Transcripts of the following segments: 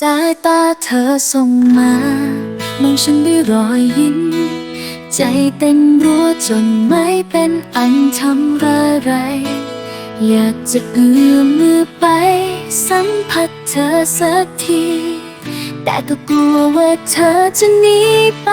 สายตาเธอส่งมามองฉันด้วยรอยยิ้ม ใจเต้นรัวจนไม่เป็นอันทำอะไร อยากจะเอื้อมมือไป สัมผัสเธอสักที แต่ก็กลัวว่าเธอจะหนีไป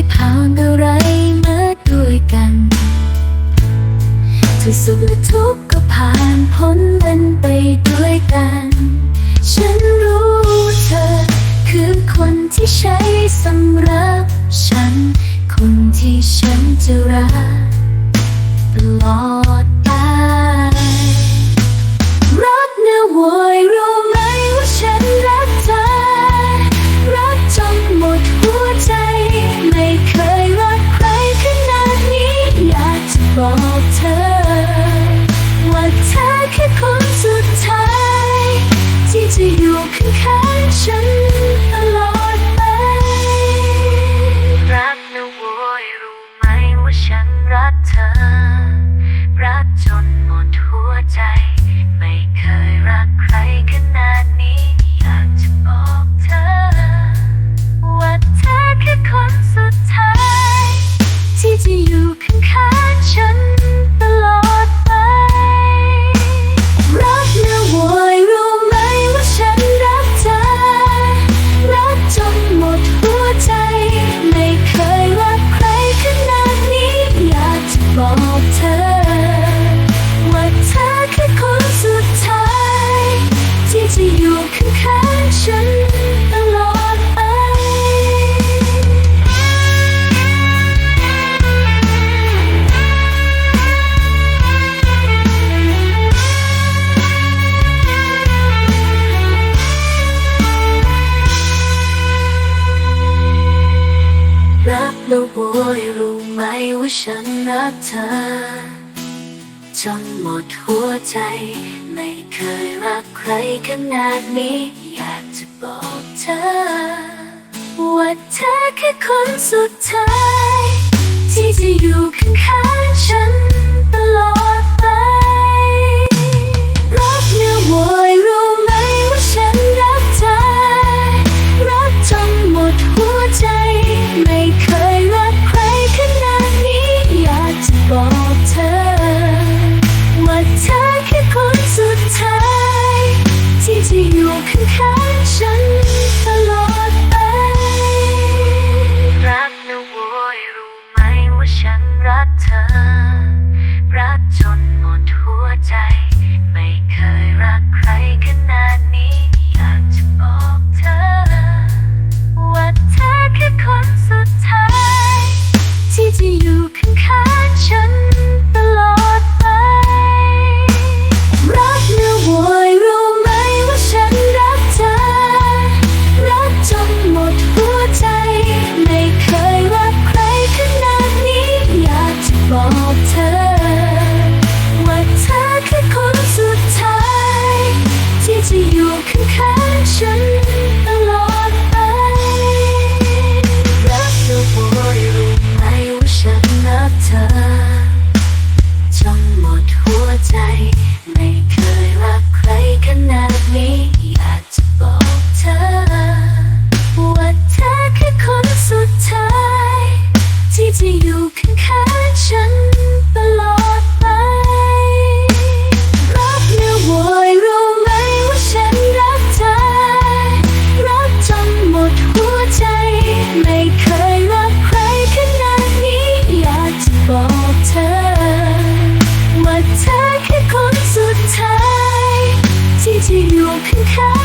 ยผ่านอะไรมาด้วยกันทุกสุขและทุกข์ก็ผ่านพ้นมันไปด้วยกัน ฉันรู้เธอ คือคนที่ใช้สำหรับฉัน คนที่ฉันจะรักตลอด แล้วโบยรู้ไหมว่าฉันรักเธอ จนหมดหัวใจ ไม่เคยรักใครขนาดนี้ อยากจะบอกเธอ ว่าเธอแค่คนสุดท้าย ฉันรักเธอ รักจนหมดหัวใจ pink hair.